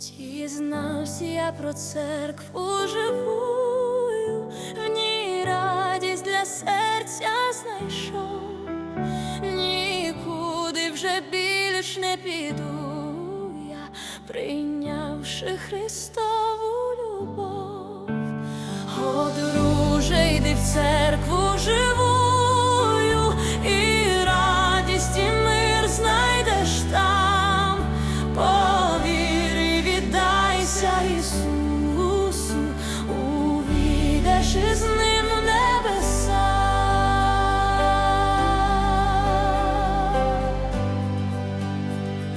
Дізнався я про церкву живую, в ній радість для серця знайшов, нікуди вже більш не піду я, прийнявши Христову любов. О, друже, йди в церкву живую,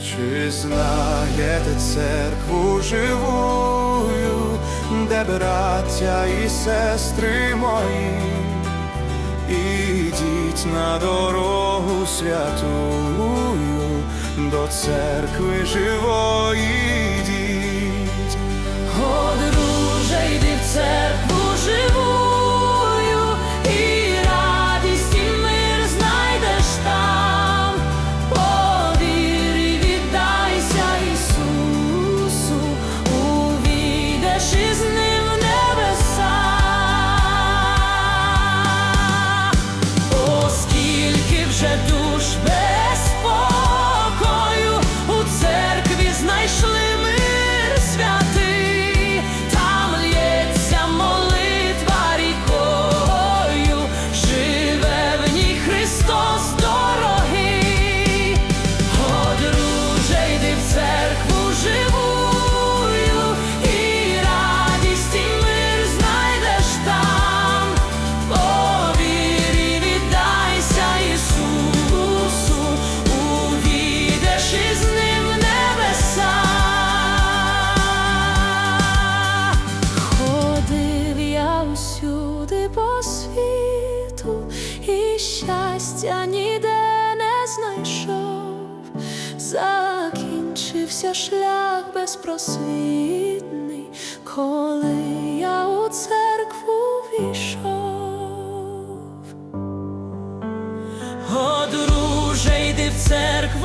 Чи знаєте церкву живую, де браття і сестри мої, ідіть на дорогу святую, до церкви живої світу, і щастя ніде не знайшов. Закінчився шлях безпросвітний, коли я у церкву війшов. О, друже, йди в церкву